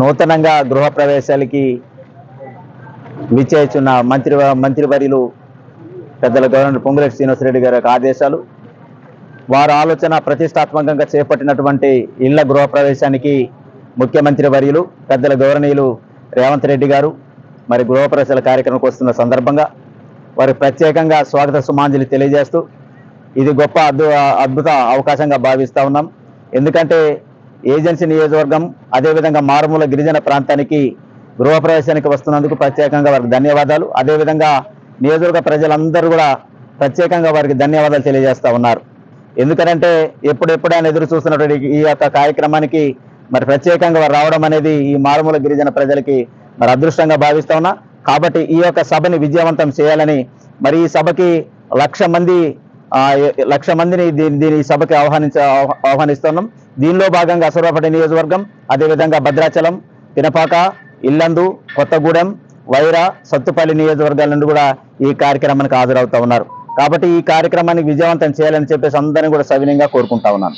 నూతనంగా గృహప్రవేశాలకి విచ్చేస్తున్న మంత్రి మంత్రివర్యులు పెద్దల గవర్నర్ పొంగులేటి శ్రీనివాసరెడ్డి గారి యొక్క ఆదేశాలు వారి ఆలోచన ప్రతిష్టాత్మకంగా చేపట్టినటువంటి ఇళ్ళ గృహప్రవేశానికి ముఖ్యమంత్రి వర్యులు పెద్దల గౌరవనీయులు రేవంత్ రెడ్డి గారు మరి గృహప్రవేశాల కార్యక్రమంకి వస్తున్న సందర్భంగా వారి ప్రత్యేకంగా స్వాగత సుమాంజలి తెలియజేస్తూ ఇది గొప్ప అద్భుత అవకాశంగా భావిస్తూ ఉన్నాం. ఎందుకంటే ఏజెన్సీ నియోజకవర్గం అదేవిధంగా మారుమూల గిరిజన ప్రాంతానికి గృహప్రవేశానికి వస్తున్నందుకు ప్రత్యేకంగా వారికి ధన్యవాదాలు. అదేవిధంగా నియోజకవర్గ ప్రజలందరూ కూడా ప్రత్యేకంగా వారికి ధన్యవాదాలు తెలియజేస్తూ ఉన్నారు. ఎందుకంటే ఎప్పుడెప్పుడైనా ఎదురు చూస్తున్నటువంటి ఈ యొక్క కార్యక్రమానికి మరి ప్రత్యేకంగా వారు రావడం అనేది ఈ మారుమూల గిరిజన ప్రజలకి మరి అదృష్టంగా భావిస్తా ఉన్నా. కాబట్టి ఈ యొక్క సభని విజయవంతం చేయాలని మరి ఈ సభకి లక్ష మంది లక్ష మందిని దీని దీని సభకి ఆహ్వానించ ఆహ్వానిస్తున్నాం. దీనిలో భాగంగా అసురపేట నియోజకవర్గం అదేవిధంగా భద్రాచలం పినపాక ఇల్లందు కొత్తగూడెం వైరా సత్తుపల్లి నియోజకవర్గాల నుండి కూడా ఈ కార్యక్రమానికి హాజరవుతా ఉన్నారు. కాబట్టి ఈ కార్యక్రమాన్ని విజయవంతం చేయాలని చెప్పేసి అందరినీ కూడా సవినయంగా కోరుకుంటా ఉన్నాను.